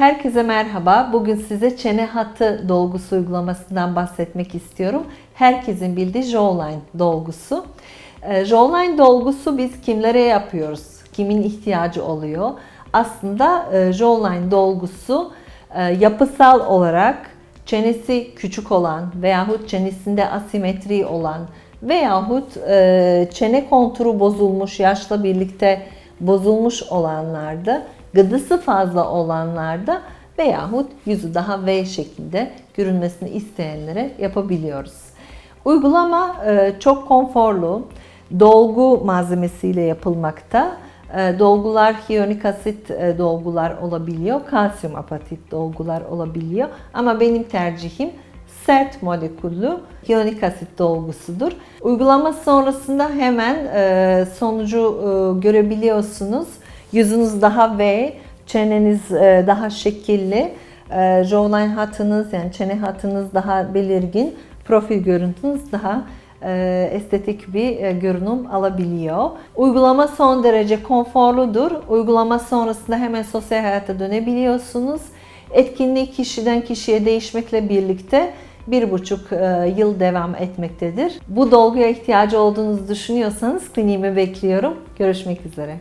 Herkese merhaba. Bugün size çene hattı dolgusu uygulamasından bahsetmek istiyorum. Herkesin bildiği jawline dolgusu. Ee, Jawline dolgusu biz kimlere yapıyoruz? Kimin ihtiyacı oluyor? Aslında e, jawline dolgusu e, yapısal olarak çenesi küçük olan veyahut çenesinde asimetri olan veyahut e, çene konturu bozulmuş, yaşla birlikte bozulmuş olanlarda, gıdısı fazla olanlarda veyahut yüzü daha V şekilde görünmesini isteyenlere yapabiliyoruz. Uygulama e, çok konforlu, dolgu malzemesiyle yapılmakta. E, Dolgular hyaluronik asit e, dolgular olabiliyor, kalsiyum apatit dolgular olabiliyor. Ama benim tercihim sert moleküllü hyaluronik asit dolgusudur. Uygulama sonrasında hemen e, sonucu e, görebiliyorsunuz. Yüzünüz daha V, çeneniz e, daha şekilli, jawline hatınız yani çene hatınız daha belirgin, profil görüntünüz daha estetik bir görünüm alabiliyor. Uygulama son derece konforludur. Uygulama sonrasında hemen sosyal hayata dönebiliyorsunuz. Etkinlik kişiden kişiye değişmekle birlikte bir buçuk e, yıl devam etmektedir. Bu dolguya ihtiyacı olduğunuzu düşünüyorsanız kliniğimi bekliyorum. Görüşmek üzere.